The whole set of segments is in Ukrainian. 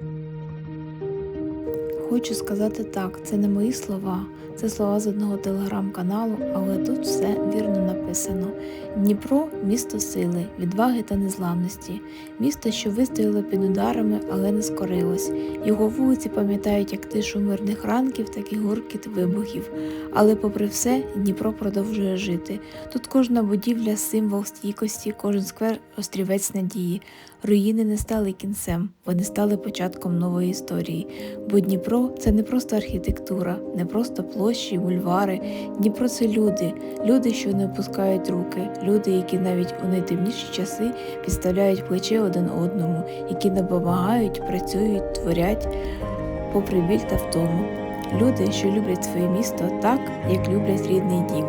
thank you Хочу сказати так, це не мої слова, це слова з одного телеграм-каналу, але тут все вірно написано. Дніпро місто сили, відваги та незламності, місто, що вистояло під ударами, але не скорилось. Його вулиці пам'ятають як тишу мирних ранків, так і гуркіт вибухів. Але, попри все, Дніпро продовжує жити. Тут кожна будівля символ стійкості, кожен сквер острівець надії. Руїни не стали кінцем, вони стали початком нової історії. Бо Дніпро це не просто архітектура, не просто площі, бульвари. Дніпро це люди, люди, що не опускають руки, люди, які навіть у найтемніші часи підставляють плече один одному, які допомагають, працюють, творять, попри біль та втому. Люди, що люблять своє місто так, як люблять рідний дім.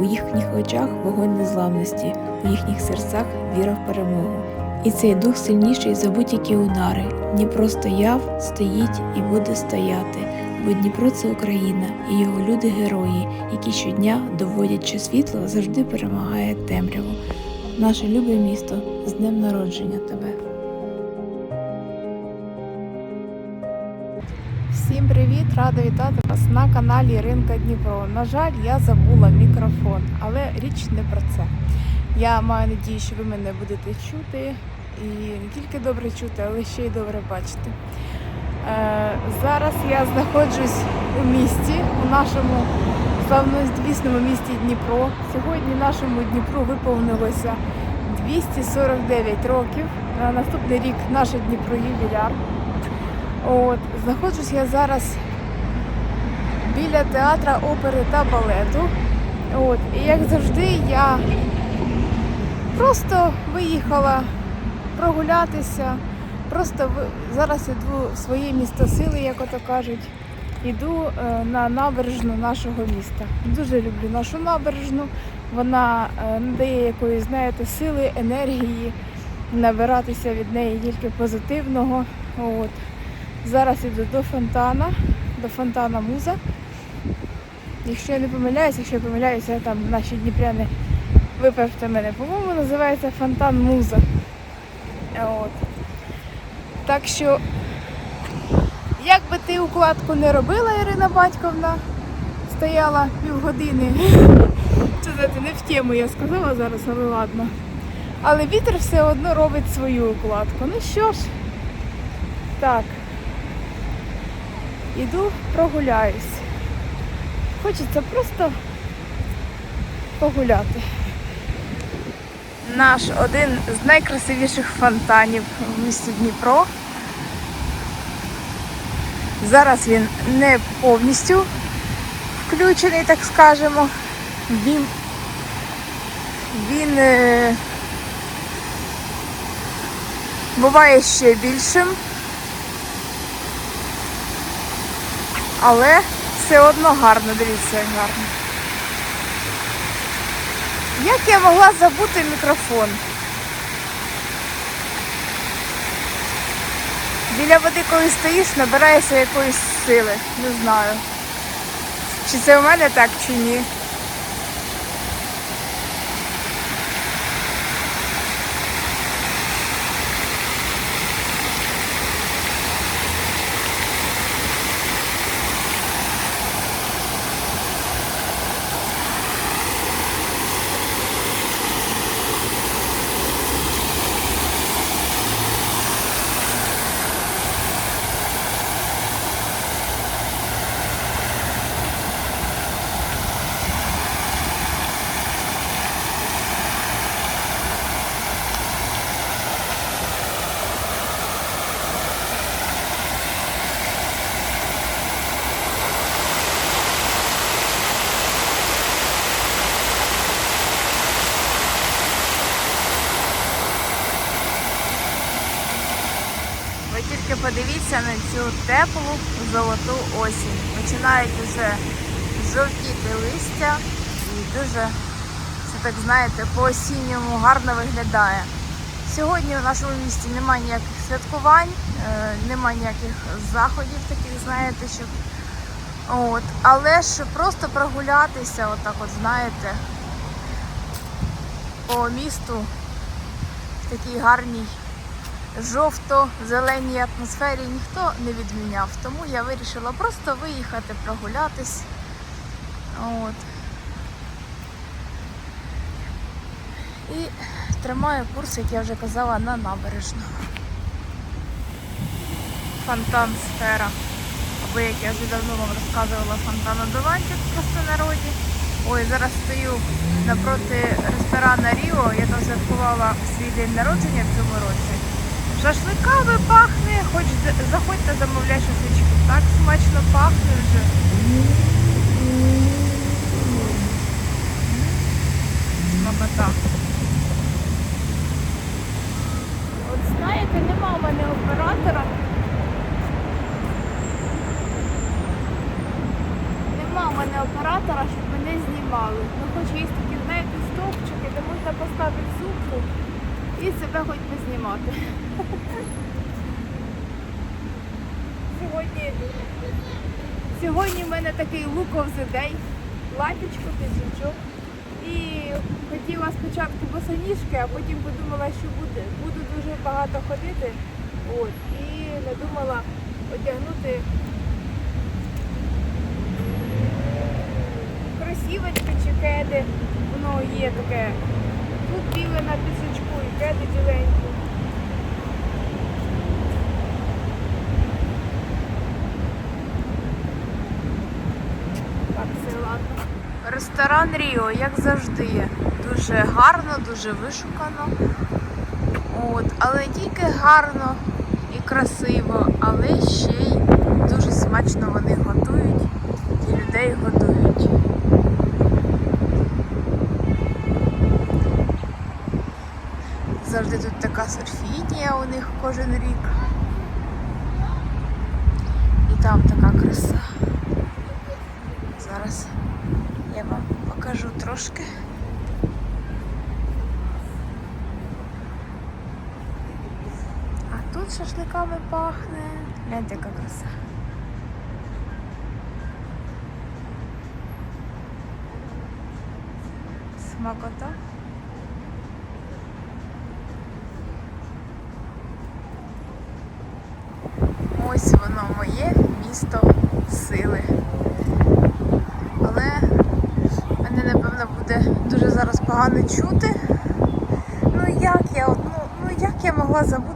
У їхніх очах вогонь незламності, у їхніх серцях віра в перемогу. І цей дух сильніший за будь-які удари. Дніпро стояв, стоїть і буде стояти. Бо Дніпро це Україна і його люди герої, які щодня доводять, що світло завжди перемагає темряву. Наше любе місто з днем народження тебе. Всім привіт! Рада вітати вас на каналі Ринка Дніпро. На жаль, я забула мікрофон, але річ не про це. Я маю надію, що ви мене будете чути і не тільки добре чути, але ще й добре бачити. Е, зараз я знаходжусь у місті, у нашому славнозвісному місті Дніпро. Сьогодні нашому Дніпру виповнилося 249 років. На наступний рік наше Дніпро ювіляр. От, знаходжусь я зараз біля театра опери та балету. От, і як завжди, я просто виїхала прогулятися. Просто зараз іду в своє місто сили, як ото кажуть. Іду е, на набережну нашого міста. Дуже люблю нашу набережну. Вона е, надає якоїсь, знаєте, сили, енергії, набиратися від неї тільки позитивного. От. Зараз іду до фонтана, до фонтана Муза. Якщо я не помиляюся, якщо я помиляюся, там наші дніпряни виправте мене. По-моєму, називається фонтан Муза. От. Так що, як би ти укладку не робила, Ірина Батьковна, стояла півгодини. Це знаєте, не в тему я сказала зараз, але ладно. Але вітер все одно робить свою укладку. Ну що ж, так. Іду прогуляюсь. Хочеться просто погуляти. Наш один з найкрасивіших фонтанів в місті Дніпро. Зараз він не повністю включений, так скажемо. Він, він е, буває ще більшим. Але все одно гарно, дивіться, гарно. Як я могла забути мікрофон? Біля води, коли стоїш, набираєшся якоїсь сили. Не знаю. Чи це у мене так, чи ні. Ви тільки подивіться на цю теплу золоту осінь. Починають вже жовтіти листя і дуже, це так знаєте, по-осінньому гарно виглядає. Сьогодні в нашому місті немає ніяких святкувань, е, немає ніяких заходів таких, знаєте, щоб. От. Але ж просто прогулятися, отак от, знаєте, по місту в такій гарній жовто-зеленій атмосфері ніхто не відміняв. Тому я вирішила просто виїхати прогулятись. От. І тримаю курс, як я вже казала, на набережну. Фонтан сфера. Або як я вже давно вам розказувала, фонтан одуванчик в простонароді. Ой, зараз стою напроти ресторана Ріо. Я там святкувала свій день народження в цьому році. Шашликами пахне, хоч заходьте замовляй шашлички. Так смачно пахне вже. Смакота. От знаєте, нема в мене оператора. Нема в мене оператора, щоб мене знімали. Ну хоч є такі, знаєте, стовпчики, де можна поставити сумку і себе хоч не знімати. Сьогодні, сьогодні в мене такий of the day. Платічко. І хотіла спочатку босоніжки, а потім подумала, що буде, буду дуже багато ходити. От, і надумала одягнути кросівочки чи кеди. Воно є таке. Тут біле на підсачку і кеди біленькі. Так. Ресторан Ріо, як завжди, дуже гарно, дуже вишукано. От, але не тільки гарно і красиво, але ще й дуже смачно вони готують і людей годують. Завжди тут така серфінія у них кожен рік. І там така краса. Зараз я вам покажу трошки. А тут шашликами пахне. Гляньте, яка краса. Смакота. Ось воно моє місто сили. Але мене напевно буде дуже зараз погано чути. Ну як я ну, ну як я могла забути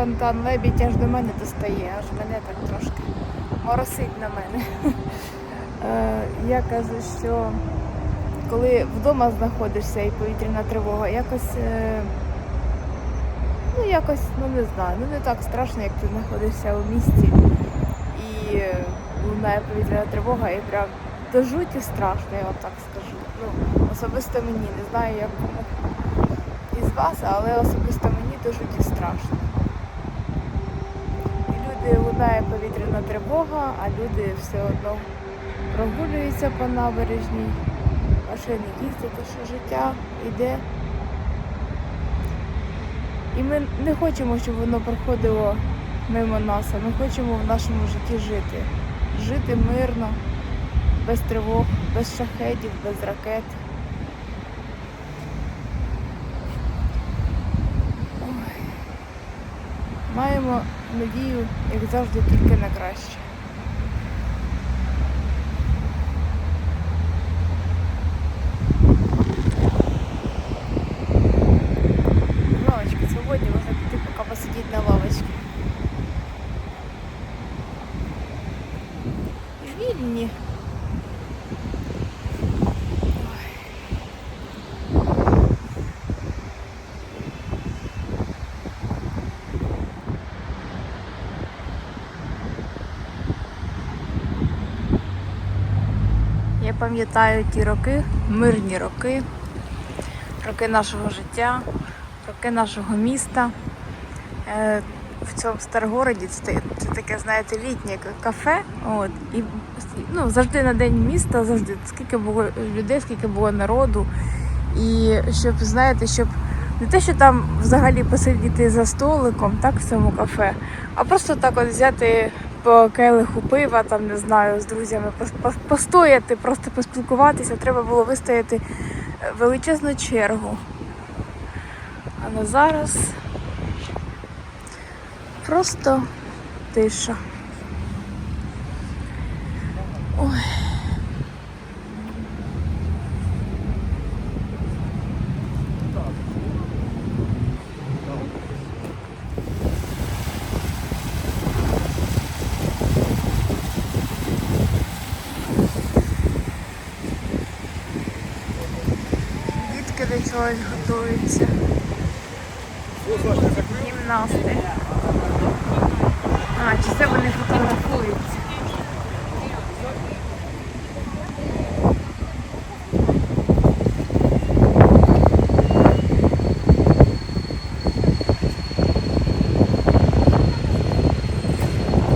Фонтан лебідь аж до мене достає, аж мене так трошки моросить на мене. Е, Я кажу, що коли вдома знаходишся і повітряна тривога, якось, е, ну якось, ну не знаю, ну не так страшно, як ти знаходишся у місті і е, лунає повітряна тривога, і прям до жуті страшно, я вам так скажу. Ну, особисто мені, не знаю, як із вас, але особисто мені дуже ті страшно. І повітряна тривога, а люди все одно прогулюються по набережній, машини їздять, що життя йде. І ми не хочемо, щоб воно проходило мимо нас, а ми хочемо в нашому житті жити. Жити мирно, без тривог, без шахедів, без ракет. Маємо надію, як завжди, тільки на краще. Лавочки свободні, можна піти поки посидіти на лавочці. Вільні. Я пам'ятаю ті роки, мирні роки, роки нашого життя, роки нашого міста. Е, В цьому Старгороді це, це таке, знаєте, літнє кафе. От, і ну, завжди на день міста, завжди скільки було людей, скільки було народу. І щоб, знаєте, щоб не те, що там взагалі посидіти за столиком, так, в цьому кафе, а просто так от взяти по келиху пива, там не знаю, з друзями пос- пос- постояти, просто поспілкуватися. Треба було вистояти е, величезну чергу. А на зараз просто тиша. Ой. Дітки до чогось готуються. Гімнасти. А, чи це вони фотографуються?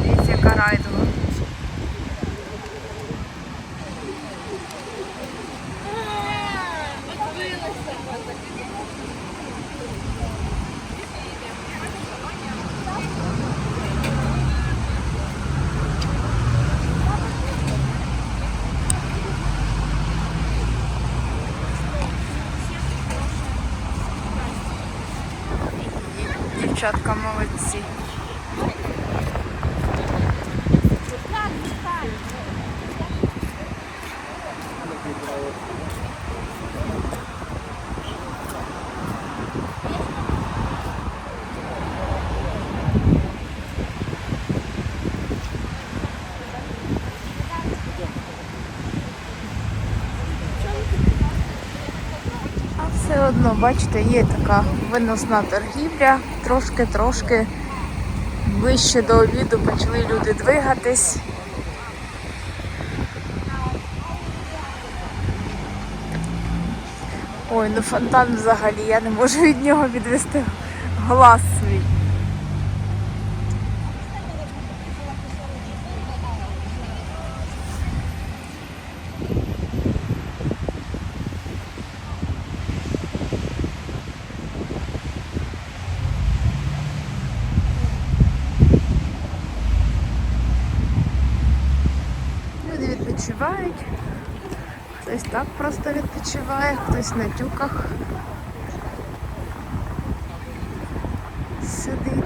Дивіться, яка райдова. Дівчатка молодці. А все бачите, є така виносна торгівля, трошки-трошки ближче до обіду почали люди двигатись. Ой, ну фонтан взагалі, я не можу від нього відвести глаз свій. Люди відпочивають. Хтось так просто відпочиває, хтось на тюках сидить.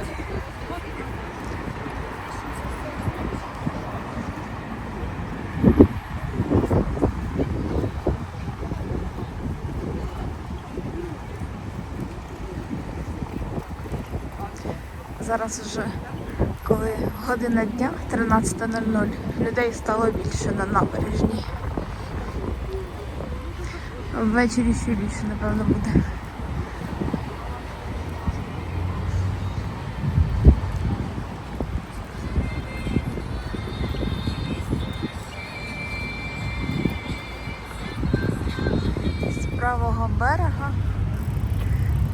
Зараз вже коли година дня 13.00, людей стало більше на набережній. Ввечері ще більше, напевно, буде. З правого берега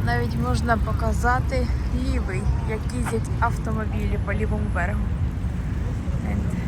навіть можна показати лівий, як їздять автомобілі по лівому берегу. Гляньте.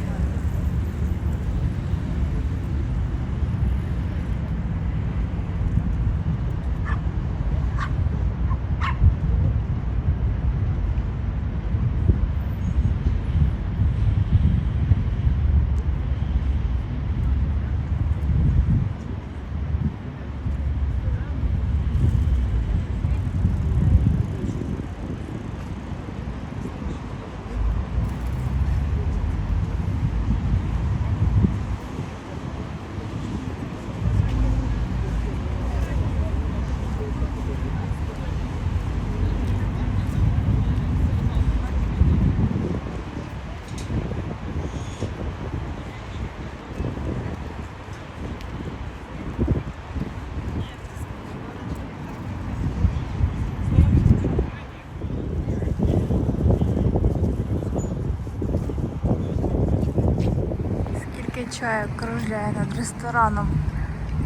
Чаю кружляє над рестораном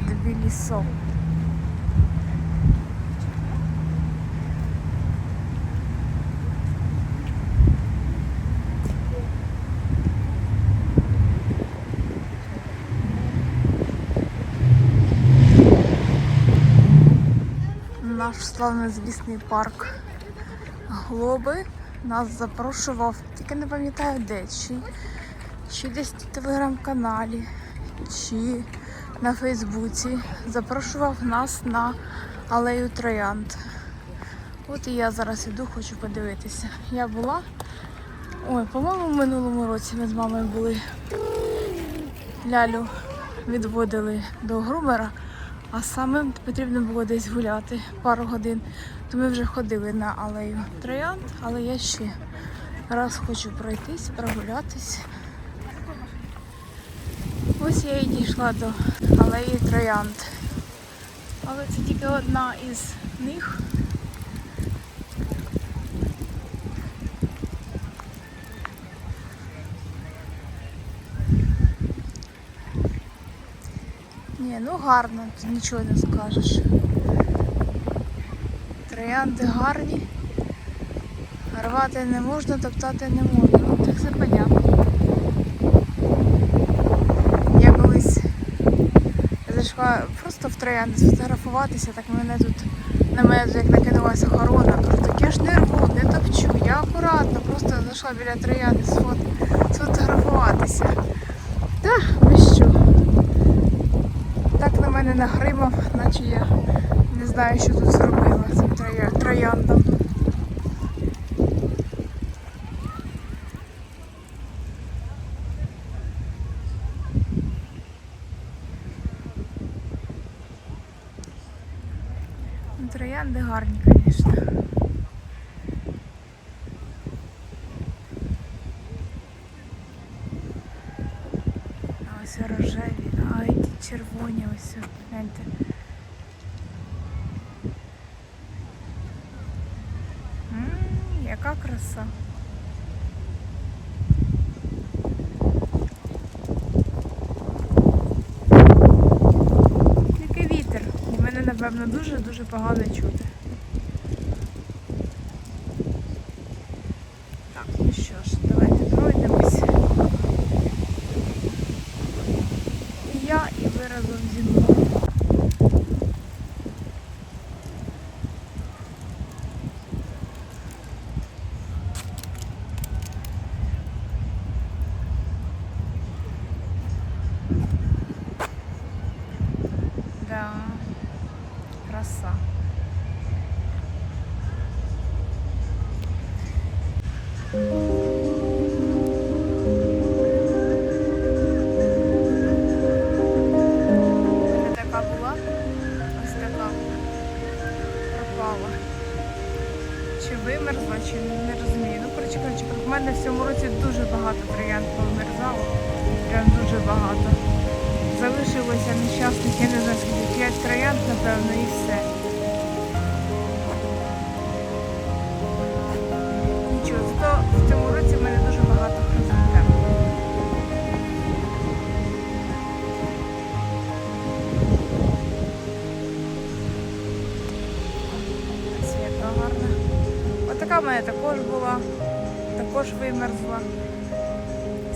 Тбілісо. Наш славнозвісний парк Глоби нас запрошував, тільки не пам'ятаю де, чи чи десь в телеграм-каналі, чи на Фейсбуці запрошував нас на алею Троянд. От і я зараз іду, хочу подивитися. Я була. Ой, по-моєму, в минулому році ми з мамою були. Лялю відводили до грумера, а самим потрібно було десь гуляти пару годин. То ми вже ходили на алею Троянд, але я ще раз хочу пройтись, прогулятись. Ось я і дійшла до алеї Троянд. Але це тільки одна із них. Ні, ну гарно, нічого не скажеш. Троянди гарні. Рвати не можна, топтати не можна. Ну, так все понятно. Я колись зайшла просто в троянди сфотографуватися, так мене тут на мене як накинулася охорона. Кажу, так я ж не рву, не топчу, я акуратно, просто зайшла біля троянди сфотографуватися. Та, ви що? Так на мене нагримав, наче я не знаю, що тут зробила цим троя- трояндом. Ну, Троянди гарні, звісно. А ось рожеві, а ті червоні ось. Гляньте. М, Яка краса. Тільки вітер. І мене Напевно, дуже-дуже погано чути. Так, ну що ж, давайте пройдемось. 5 троянд, напевно, і все. Нічого, зато в цьому році в мене дуже багато хризантем. Свята гарна. Отака в мене також була, також вимерзла.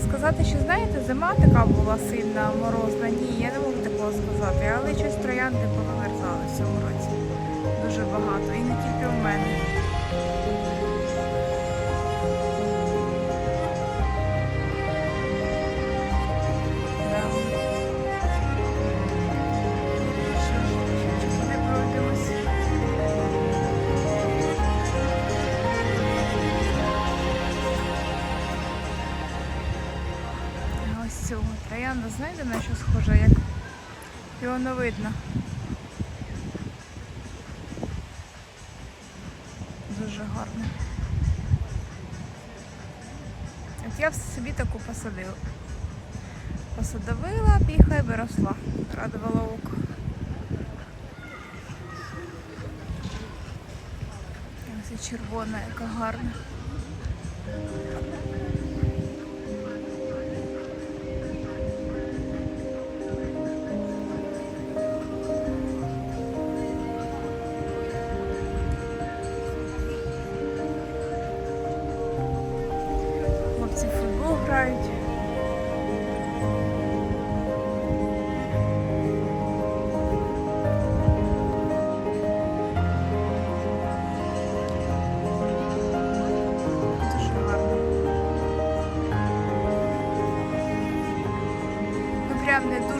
Сказати, що знаєте, зима така була сильна, морозна. Ні, я не можу такого сказати, але щось троянди повимерзали в цьому році. Дуже багато. І не тільки в мене. Ось цього троянда, знаєте, на що схожа, як його не видно. Дуже гарно. От я собі таку посадила. Посадовила, і хай би росла. Радувала око. Ось і червона, яка гарна.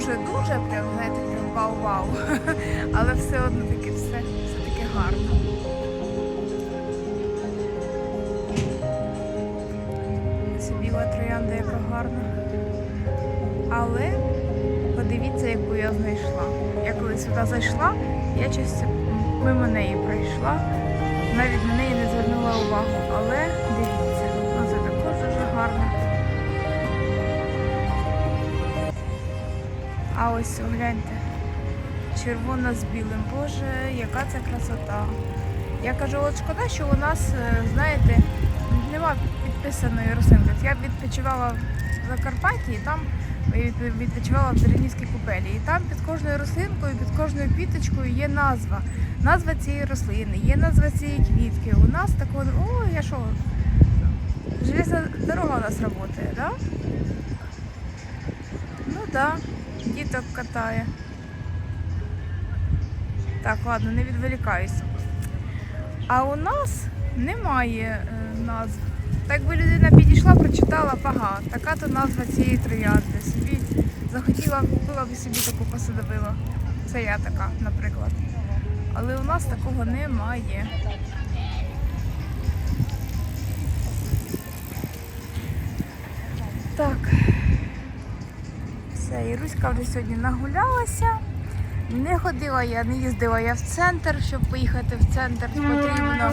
Дуже-дуже, прям, знаєте, прям вау-вау. Але все одно таки все, все таки гарно. Це біла троянда, яка гарна. Але подивіться, яку я знайшла. Я коли сюди зайшла, я щось мимо неї пройшла. Навіть на неї не звернула увагу. Але дивіться, А ось гляньте. Червона з білим. Боже, яка це красота. Я кажу, от шкода, що у нас, е, знаєте, нема підписаної рослинки. Я відпочивала в Закарпатті, і там я відпочивала в Деренівській купелі. І там під кожною рослинкою, під кожною квіточкою є назва. Назва цієї рослини, є назва цієї квітки. У нас такого, о, я що, железна дорога у нас працює, да? Ну да, діток катає. Так, ладно, не відволікаюсь. А у нас немає е, назв. Так би людина підійшла, прочитала, ага, така то назва цієї троянди. Собі захотіла, купила б собі таку посадовила. Це я така, наприклад. Але у нас такого немає. Все, руська вже сьогодні нагулялася. Не ходила я, не їздила я в центр, щоб поїхати в центр. Потрібно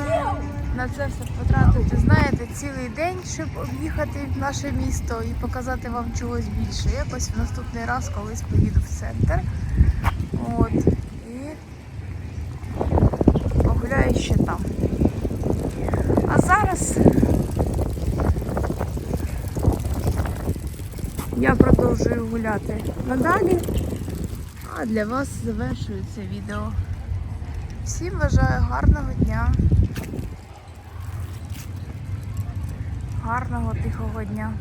на це все потратити, знаєте, цілий день, щоб об'їхати наше місто і показати вам чогось більше. Якось в наступний раз колись поїду в центр. От. продовжую гуляти надалі. А для вас завершується відео. Всім бажаю гарного дня. Гарного тихого дня.